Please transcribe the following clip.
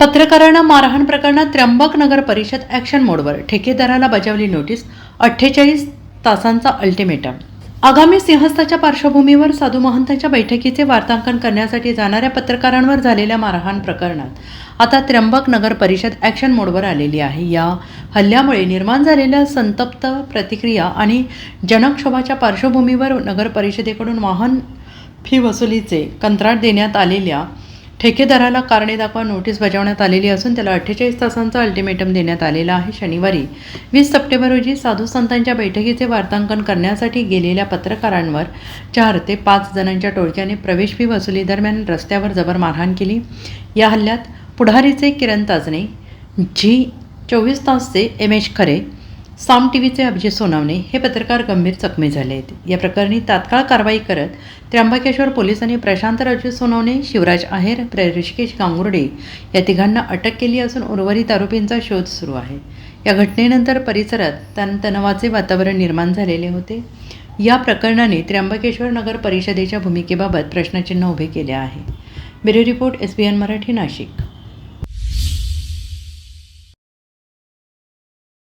पत्रकारांना मारहाण प्रकरणात त्र्यंबक नगर परिषद ॲक्शन मोडवर ठेकेदाराला बजावली नोटीस अठ्ठेचाळीस तासांचा अल्टिमेटम आगामी सिंहस्थाच्या पार्श्वभूमीवर साधू महंतांच्या बैठकीचे वार्तांकन करण्यासाठी जाणाऱ्या पत्रकारांवर झालेल्या मारहाण प्रकरणात आता त्र्यंबक नगर परिषद ॲक्शन मोडवर आलेली आहे. या हल्ल्यामुळे निर्माण झालेल्या संतप्त प्रतिक्रिया आणि जनक्षोभाच्या पार्श्वभूमीवर नगर परिषदेकडून वाहन फी वसुलीचे कंत्राट देण्यात आलेल्या ठेकेदाराला कारणे दाखवा नोटीस बजावण्यात आलेली असून त्याला अठ्ठेचाळीस तासांचा अल्टिमेटम देण्यात आलेला आहे शनिवारी. वीस सप्टेंबर रोजी साधू संतांच्या बैठकीचे वार्तांकन करण्यासाठी गेलेल्या पत्रकारांवर चार ते पाच जणांच्या टोळक्याने प्रवेश फी वसुली दरम्यान रस्त्यावर जबर मारहाण केली. या हल्ल्यात पुढारीचे किरण ताजणे झी चोवीस तासचे एम एच खरे साम टी व्हीचे अभिजित सोनावणे हे पत्रकार गंभीर जखमी झाले आहेत. या प्रकरणी तात्काळ कारवाई करत त्र्यंबकेश्वर पोलिसांनी प्रशांत राजू सोनावणे शिवराज आहेर ऋषिकेश गांगुर्डे या तिघांना अटक केली असून उर्वरित आरोपींचा शोध सुरू आहे. या घटनेनंतर परिसरात तणतणावाचे वातावरण निर्माण झालेले होते. या प्रकरणाने त्र्यंबकेश्वर नगर परिषदेच्या भूमिकेबाबत प्रश्नचिन्ह उभे केले आहे. Bureau report S B N Marathi Nashik.